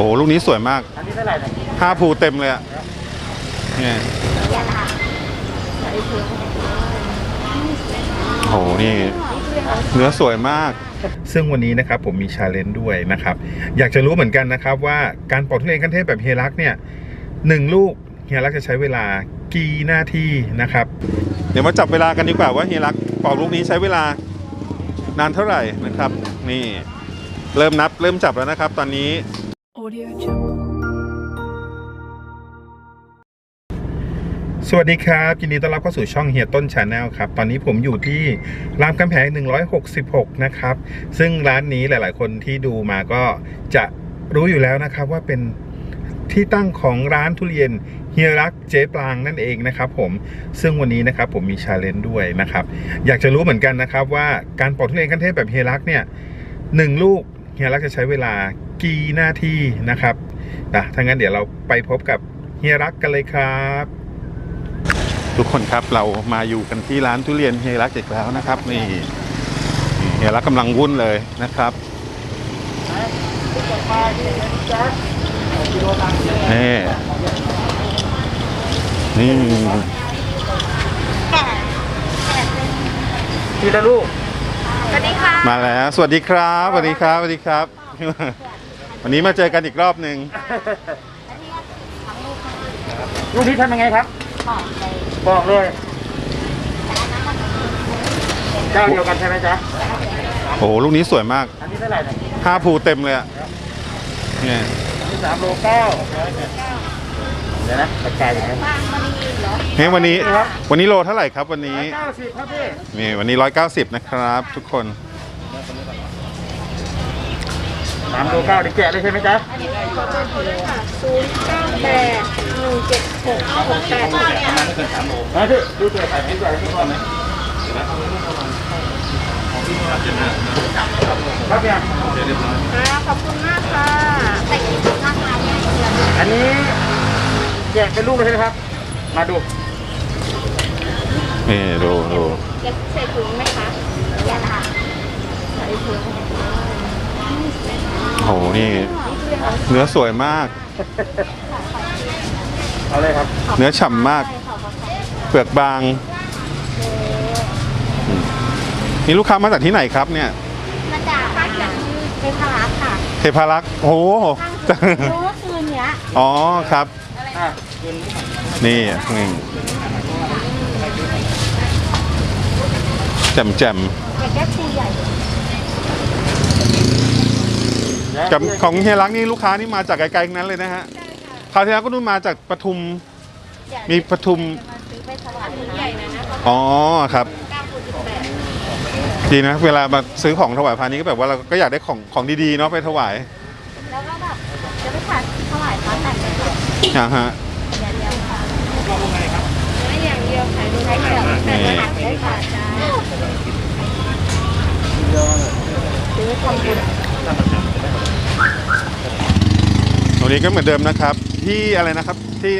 โอ้โหลูกนี้สวยมากอันนี้เท่าไหร่เนี่ยห้าภูเต็มเลยอะเนี่ยโอ้โหนี่เนื้อสวยมาก ซึ่งวันนี้นะครับผมมีชาเลนจ์ด้วยนะครับ อยากจะรู้เหมือนกันนะครับว่าการปอกทุเรียนขั้นเทพแบบเฮยรักเนี่ยหนึ่งลูกเฮียรักจะใช้เวลากี่นาทีนะครับ เดี๋ยวมาจับเวลากันดีกว่าว่าเฮียรักปอกลูกนี้ใช้เวลานานเท่าไหร่นะครับ นี่เริ่มนับเริ่มจับแล้วนะครับ ตอนนี้ Audio Jungle. สวัสดีครับ ยินดีต้อนรับเข้าสู่ช่องเฮียต้นชาแนลครับ ตอนนี้ผมอยู่ที่รามคำแหง166 นะครับ ซึ่งร้านนี้หลาย ๆ คนที่ดูมาก็จะรู้อยู่แล้วนะครับว่าเป็นที่ตั้งของร้านทุเรียนเฮียรักเจ๊ปลางนั่นเองนะครับผมซึ่งวันนี้นะครับผมมีชาเลนจ์ด้วยนะครับ อยากจะรู้เหมือนกันนะครับว่าการปอกทุเรียนขั้นเทพแบบเฮียรักเนี่ยหนึ่งลูกเฮียรักจะใช้เวลา กี่นาทีนะครับนะถ้างั้นเดี๋ยวเราไปพบกับเฮียรักกันเลยครับ ทุกคนครับเรามาอยู่กันที่ร้านทุเรียนเฮียรักอีกแล้วนะครับ นี่นี่เฮียรักกำลังวุ่นเลยนะครับต่อไปนี่นะจ๊ะกิโลตังค์นี่นี่ทีละลูกสวัสดีค่ะมาแล้ว สวัสดีครับ สวัสดีครับ สวัสดีครับ วันนี้มาเจอกันอีกรอบหนึ่งลูกนี้ทำยังไงครับ บอกเลยบอกเลยเจ้าเดียวกันใช่ไหมจ๊ะโอ้โหลูกนี้สวยมากอันนี้เท่าไหร่เนี่ยห้าภูเต็มเลยอะเนี่ยอันนี้สามโลเก้าเดี๋ยวนะกระจายอย่างนี้ฟางมันมีเหรอเฮ้ยวันนี้ ครับ วันนี้โลเท่าไหร่ครับวันนี้ เก้าสิบครับพี่ นี่วันนี้ร้อยเก้าสิบนะครับ ทุกคน สามโลเก้าเดี๋ยวแกะเลยใช่ไหมจ๊ะขอเบอร์โทรด้วยค่ะศูนย์เก้าแปดหนึ่งเจ็ดหกหกแปดหกเนี่ยนะพี่ดูตัวใส่ให้ใหญ่ทุกคนไหมครับเนี่ยค่ะขอบคุณมากค่ะแต่กินสุดมากมายเนี่ยเดือนอันนี้แยกเป็นลูกเลยใช่ไหมครับ มาดูนี่ดูดูเก็บใส่ถุงไหมคะอย่าค่ะใส่ถุง โอ้โหนี่ เนื้อสวยมาก เอาเลยครับ เนื้อฉ่ำมากใช่ขอบคุณค่ะเปลือกบางอืมนี่ลูกค้ามาจากที่ไหนครับเนี่ย มาจากภาคเหนือเป็นพาราค่ะเทพารักษ์โอ้โหรู้ว่าคืนเนี้ยอ๋อครับอะนี่นี่แจ่มแจ่มแต่แก้ปูใหญ่ ๆ กับของเฮียรักนี่ลูกค้านี่มาจากไกลๆทั้งนั้นเลยนะฮะคราวที่แล้วก็นู่นมาจากปทุม มีปทุมมาซื้อไปถวายใหญ่นะนะคะอ๋อครับเก้าคูณสิบแปดดีนะเวลามาซื้อของถวายพานี้ก็แบบว่าเราก็อยากได้ของของดีๆเนาะไปถวายแล้วก็แบบจะไม่ขาดถวายพระแต่งเลยค่ะนะฮะอย่างเดียวค่ะไม่อย่างเดียวขายดูได้ค่ะแต่ไม่ขาดได้ค่ะจ้าซื้อทำบุญ ตรงนี้ก็เหมือนเดิมนะครับ ที่อะไรนะครับที่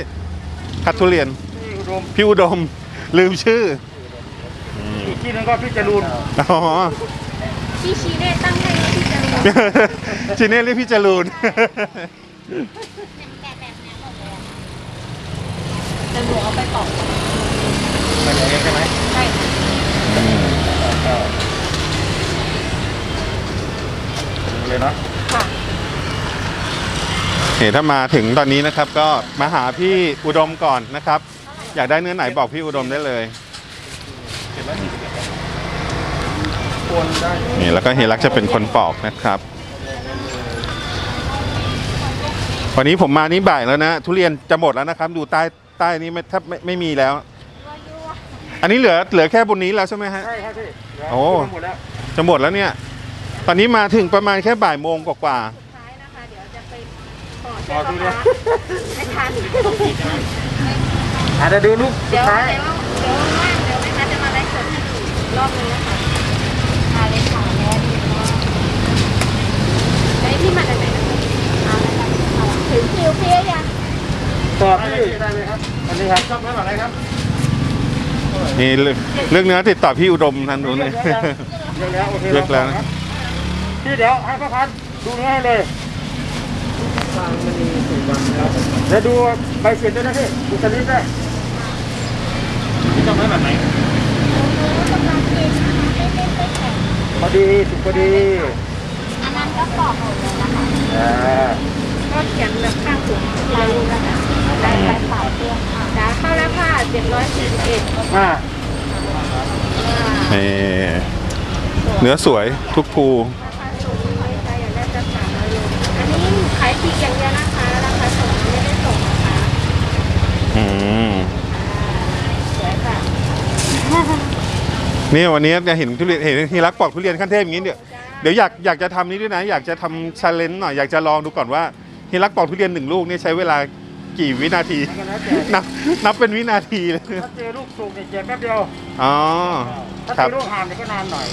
คัดทุเรียนพี่อุดมพี่อุดม ลืมชื่ออีกที่หนึงก็พี่จรูนอ๋อพี่ชีเน่ตั้งให้ที่จะรู้ จีเน่เรียกพี่จรูน จะหนูเอาไปปอกไปเองใช่ไหมใช่ค่ะเลยเนาะค่ะเห็ นถ้ามาถึงตอนนี้นะครับ ก็มาหาพี่อุดมก่อนนะครับ อยากได้เนื้อไหนบอกพี่อุดมได้เลยควรได้นี่แล้วก็เฮยรักจะเป็นคนปอกนะครับ วันนี้ผมมานี่บ่ายแล้วนะ ทุเรียนจะหมดแล้วนะครับ ดูใต้ใต้นี้ไม่แทบไม่ไม่มีแล้ว อันนี้เหลือเหลือแค่บนนี้แล้วใช่ไหมฮะใช่ครับพี่โอ้หมดแล้วจะหมดแล้วเนี่ย ตอนนี้มาถึงประมาณแค่บ่ายโมงกว่าสุดท้ายนะคะ เดี๋ยวจะไป ขอรเชิอญดูลูกเลยค้าไม่ทันอาจจะเดี๋ยวดูลูกสุเดี๋ดยวท้ายเดี๋ยวเดี๋ยวว่างเดี๋ยวแม่ค้าจะมาไลฟ์สดให้ดูอีกรอบนึงนะคะมาเลยค่ะแล้วดีมากไอ้ที่มาจากไหนนะคะเอาแล้วกันเอาละถึงคิวพี่ยังตอบพี่ได้เลยครับอันนี้ครับชอบเรื่องอะไรครับๆนี่เรื่องเรื่องเนื้อติดต่อพี่อุดมทางนู้นเลย เลือกแล้วโอเคเลือกแล้วครับพี่เดี๋ยวให้พ่อพันธุ์ดูเนื้อให้เลย เดี๋ยวดูใบเสร็จด้วยนะพี่ดูสลิปด้วยพี่ต้องไว้แบบไหนพอดีถูกพอดี อันนั้นก็กรอบหมดเลยนะคะอ่าก็เขียนแบบข้างถุงลายรูปนะคะได้ไปเป่าเครื่องค่ะจ้าเข้าแล้วค่ะเจ็ดร้อยสี่สิบเอ็ดอ่านี่เนื้อสวยทุกภูราคาสูงเลยค่ะอยากได้จะสามร้อยโลอันนี้ขายปลีกอย่างเดียวนะคะ ราคาส่งไม่ได้ส่งนะคะ อืมสวยค่ะนี่วันนี้จะเห็นทุเรียนเห็นที่รักปอกทุเรียนขั้นเทพอย่างนี้เดี๋ยวเดี๋ยวอยากอยากจะทำนี้ด้วยนะ อยากจะทำชาเลนจ์หน่อยอยากจะลองดูก่อนว่าที่รักปอกทุเรียนหนึ่งลูกนี่ใช้เวลากี่วินาทีแล้วก็แล้วแต่นับนับเป็นวินาทีเลยถ้าเจอลูกสูงเนี่ยเจ็บแป๊บเดียว อ๋อ ถ้าครัเจบ อลูกห่างเนี่ยก็นานหน่อย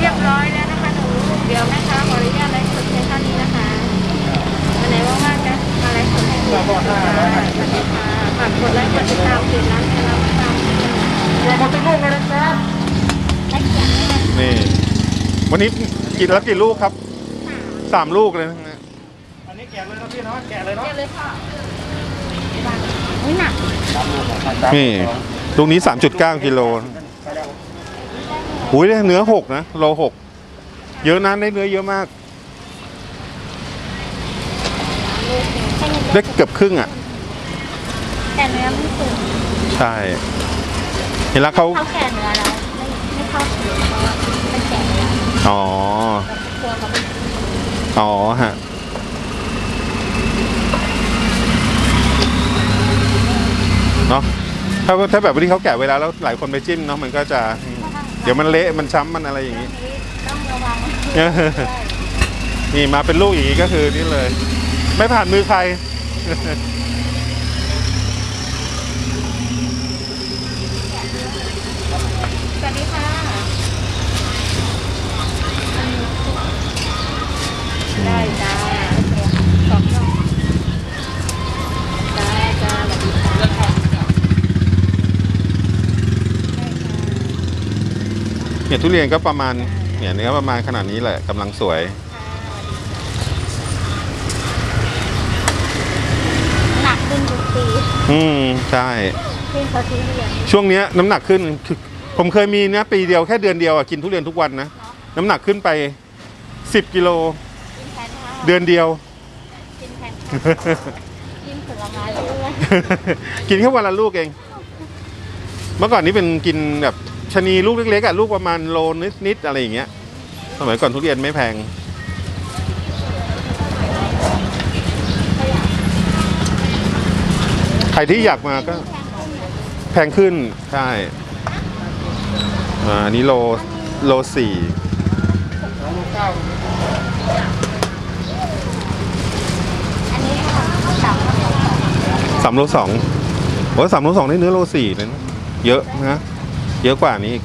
เรียบร้อยแล้วนะคะหนูเดี๋ยวแม่ค้าขออนุญาตไลฟ์สดเพียงเท่านี้นะคะวันไหนว่างๆจะมา ไลฟ์สดให้ดูเราบอกได้สวัสดีค่ะฝากกดไลค์กดติดตามเพจร้านแม่เราตามที่รวมหมดทุกลูกเลยนะครับและเขียนให้มันนี่ วันนี้กินแล้วกี่ลูกครับสามลูกเลยนะอันนี้แกะเลยนะพี่เนาะแกะเลยเนาะเรียกเลยค่ะอุ้ยหนักนี่ลูกนี้ 3.9กิโลหุยเนื้อหกนะโลหกเยอะนะได้เนื้อเยอะมาก ได้เกือบครึ่งอะ แต่เนื้อไม่สุกใช่ เห็นแล้วเขาเข้าแก่เนื้อแล้ว ไม่ไม่เข้าถึงเพราะว่ามันแก่แล้วอ๋อตัวเขาเป็นอ๋อฮะ เนาะถ้าถ้าแบบที่เขาแกะเวลาแล้วหลายคนไปจิ้มเนาะมันก็จะ เดี๋ยวมันเละมันช้ำมันอะไรอย่างนี้ ต้องระวังเออนี่มาเป็นลูกอย่างนี้ก็คือนี่เลย ไม่ผ่านมือใคร สวัสดีค่ะได้จ้าสองน้องจ้าจ้าสวัสดีค่ะเนี่ยทุเรียนก็ประมาณเนี่ยเนื้อประมาณขนาดนี้แหละกำลังสวย หนักขึ้นทุกปี อืมใช่ขึ้นเขาทุเรียนช่วงเนี้ยน้ำหนักขึ้นคือผมเคยมีนะปีเดียวแค่เดือนเดียวอะกินทุเรียนทุกวันนะ น้ำหนักขึ้นไป 10 กิโลกินแทนข้าวเดือนเดียว กินแทนข้าวกินผลไม้ด้วยกินแค่วันละลูกเอง เมื่อก่อนนี้เป็นกินแบบชะนีลูกเล็กๆอะลูกประมาณโลนิดๆอะไรอย่างเงี้ย สมัยก่อนทุเรียนไม่แพง รที่อยากมาก็แพงขึ้นใช่อ่าอันนี้โลโลสี่สามโลสองโอ้สามโลสองได้เนื้อโลสี่เลยนะเยอะนะ เยอะกว่านี้อีก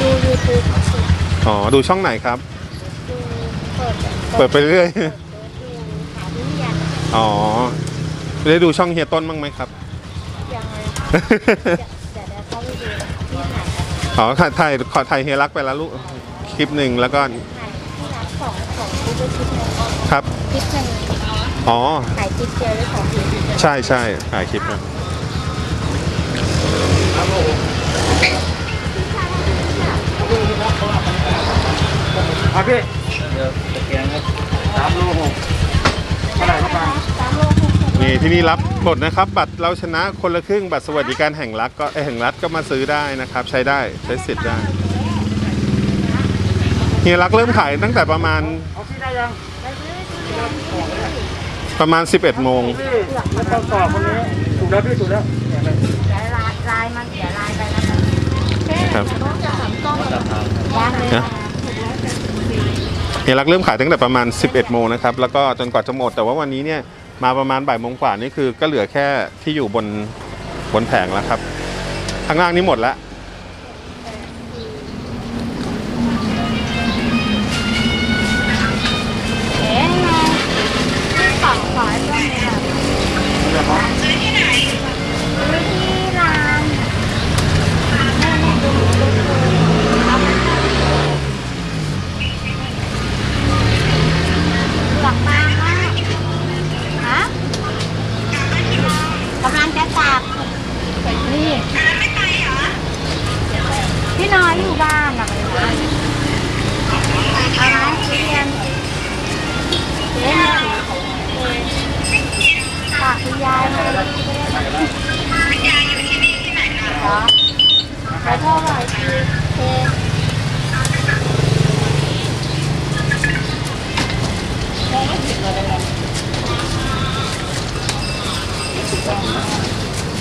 ดูยูทูบ อ๋อ ดูช่องไหนครับ ดูเปิดเปิดไปเรื่อยดูหาทุเรียนอ๋อได้ดูช่องเฮียต้นบ้างไหมครับ ยังไงเดี๋ยวเดี๋ยวเขาไปดูที่ไหนกันอ๋อถ่ายถ่ายขอถ่ายเฮียรักไปแล้วลูกคลิปหนึ่งแล้วก็ถ่ายที่ร้านสองสองคลิปด้วยคลิปหนึ่งครับคลิปหนึ่งอ๋อถ่ายคลิปเดียวหรือสองคลิปใช่ใช่ถ่ายคลิปนะ อะพี่เดี๋ยวตะเกียงครับสามโลหกเท่าไหร่ครับบางสามโลหกสิบนี่ที่นี่รับหมดนะครับ บัตรเราชนะคนละครึ่งบัตรสวัสดิการแห่งรัฐก็เอ้ยแห่งรัฐก็มาซื้อได้นะครับ ใช้ได้ใช้สิทธิ์ได้เฮียรักเริ่มขายตั้งแต่ประมาณเอาพี่ได้ยังประมาณ 11 โมงพี่ไม่ต้องตอบคนนี้ถูกแล้วพี่ถูกแล้วเนี่ยเลยเดี๋ยวลายลายมันเดี๋ยวลายไปนะคะครับต้องจะทำต้องยากเลยนะเฮียรักเริ่มขายตั้งแต่ประมาณ 11 โมงนะครับ แล้วก็จนกว่าจะหมด แต่ว่าวันนี้เนี่ยมาประมาณบ่ายโมงกว่านี่คือก็เหลือแค่ที่อยู่บนบนแผงแล้วครับ ข้างล่างนี้หมดแล้ว ฝากคุณยายหน่อยคุณยายอยู่ที่นี่ที่ไหนคะเหรอขอโทษหน่อยคือเจ๊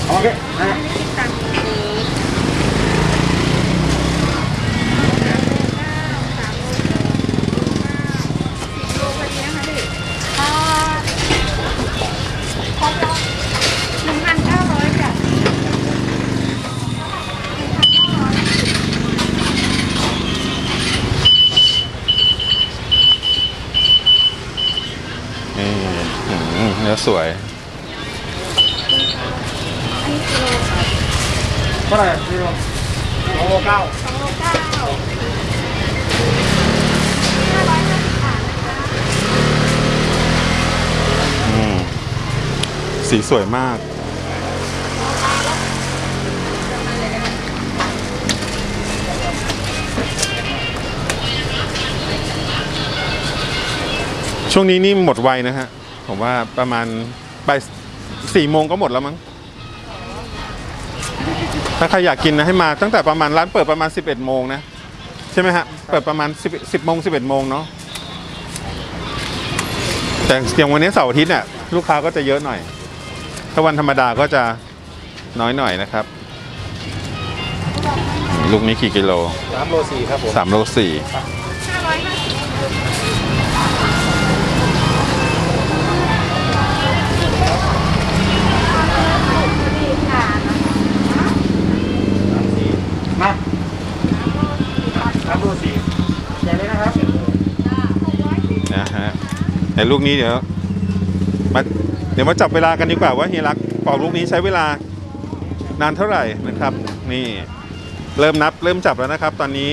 โอเคนะตังค์หนึ่งพันเก้าร้อยจ้ะ นี่อืมเนื้อ สวยเท่าไหร่พี่โรสองโลเก้าสองโลเก้าห้าร้อยห้าสิบบาทนะคะอืมสีสวยมาก ช่วงนี้นี่หมดไวนะฮะ ผมว่าประมาณไปสี่โมงก็หมดแล้วมั้ง ถ้าใครอยากกินนะให้มาตั้งแต่ประมาณร้านเปิดประมาณ 11โมงนะ ใช่ไหมฮะ เปิดประมาณ 10 10โมง11โมงเนาะแต่อย่างวันนี้เสาร์อาทิตย์เนี่ยลูกค้าก็จะเยอะหน่อย ถ้าวันธรรมดาก็จะน้อยหน่อยนะครับ ลูกนี้กี่กิโลสามโลสี่ครับผมสามโลสี่ สามโลสี่ใหญ่เลยนะครับนะฮะแต่ลูกนี้เดี๋ยวมาเดี๋ยวมาจับเวลากันดีกว่าว่าเฮียรักปอกลูกนี้ใช้เวลานานเท่าไหร่นะครับ นี่เริ่มนับเริ่มจับแล้วนะครับ ตอนนี้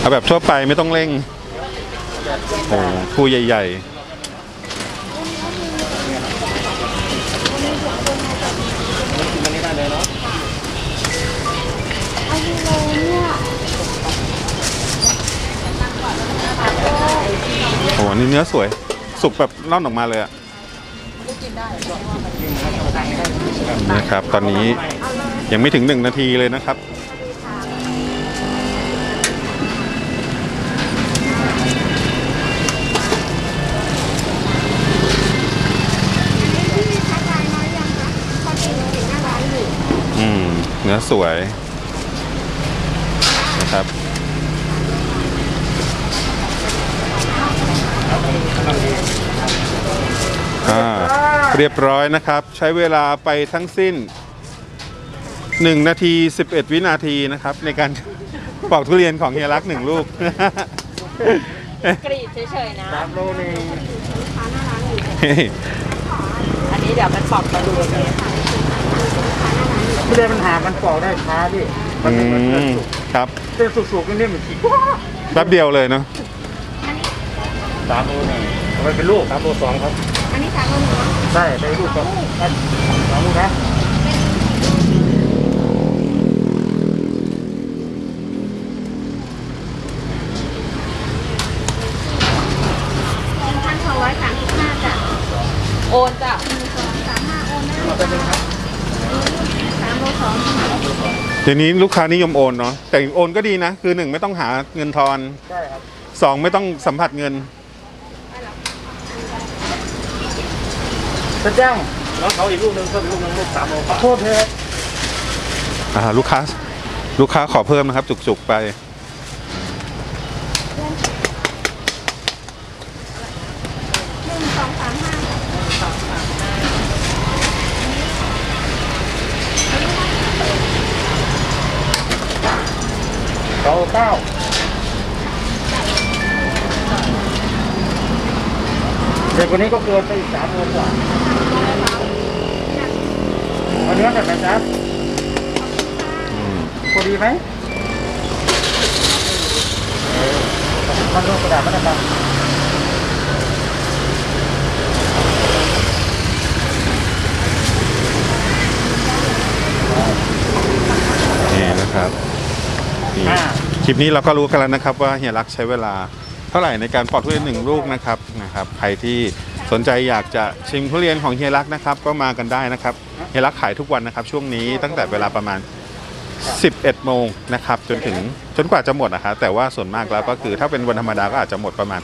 เอาแบบทั่วไปไม่ต้องเร่ง โอ้คู่ใหญ่กิ เนื้อสวย สุกแบบร่อนออกมาเลยอะนะครับ ตอนนี้ยังไม่ถึงหนึ่งนาทีเลยนะครับ อืม เนื้อสวยนะครับ อ่าเรียบร้อยนะครับ ใช้เวลาไปทั้งสิ้น 1 นาที 11 วินาทีนะครับ ในการ ปอกทุเรียนของเฮียรักหนึ่งลูก กรีดเฉยๆนะ สามโลหนึ่งอันนี้เดี๋ยวมันปอกกระดูกเองไม่ได้ปัญหามันปอกได้ช้าพี่มันอืเป็นเหมือนมสุกครับเส้นสุกๆนี่เหมือนขี้ว้าแป๊บเดียวเลยเนาะสามโลหนึ่งเอาไปเป็นลูกสามโลสองครับ อันนี้สามโลหนึ่งเนาะใช่ไปลูกครับสองลูกนะหนึ่งพันสองร้อยสามสิบห้าจ้ะโอนจ้ะหนึ่งสองสามห้าโอนได้สามโลสองเดี๋ยวนี้ลูกค้านิยมโอนเนาะแต่โอนก็ดีนะ คือหนึ่งไม่ต้องหาเงินทอนใช่ครับสองไม่ต้องสัมผัสเงิน จะแจ้งแล้วเขาอีกลูกหนึ่งเพิ่มอีกลูกหนึ่งลูกสามโลขอโทษเถอะอ่าลูกค้า ลูกค้าขอเพิ่มนะครับ จุกๆไป หนึ่งสองสามห้าสองโลเก้า เด็กคนนี้ก็เกินไปอีกสามโลกว่าเอาเนื้อแบบไหนจ๊ะอืมพอดีไหมพมันรูปกระดาษมันนะครับนี่นะครับนี่อ่าคลิปนี้เราก็รู้กันแล้วนะครับว่าเฮียรักใช้เวลาเท่าไหร่ในการปอกทุเรียนหนึ่งลูกนะครับนะครับใครที่สนใจอยากจะชิมทุเรียนของเฮียรักนะครับ ก็มากันได้นะครับเฮียรักขายทุกวันนะครับ ช่วงนี้ตั้งแต่เวลาประมาณ 11 โมงนะครับจนถึงจนกว่าจะหมดนะครับแต่ว่าส่วนมากแล้วก็คือถ้าเป็นวันธรรมดาก็อาจจะหมดประมาณ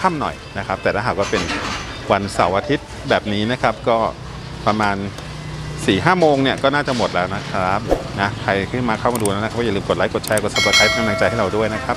ค่ำๆหน่อยนะครับ แต่ถ้าหากว่าเป็นวันเสาร์อาทิตย์แบบนี้นะครับก็ประมาณ4ี่ห้าโมงเนี่ยก็น่าจะหมดแล้วนะครับนะใครขึ้นมาเข้ามาดูแล้วนะครับก็อย่าลืมกดไลค์กดแชร์กด subscribe เป็นกำลังใจให้เราด้วยนะครับ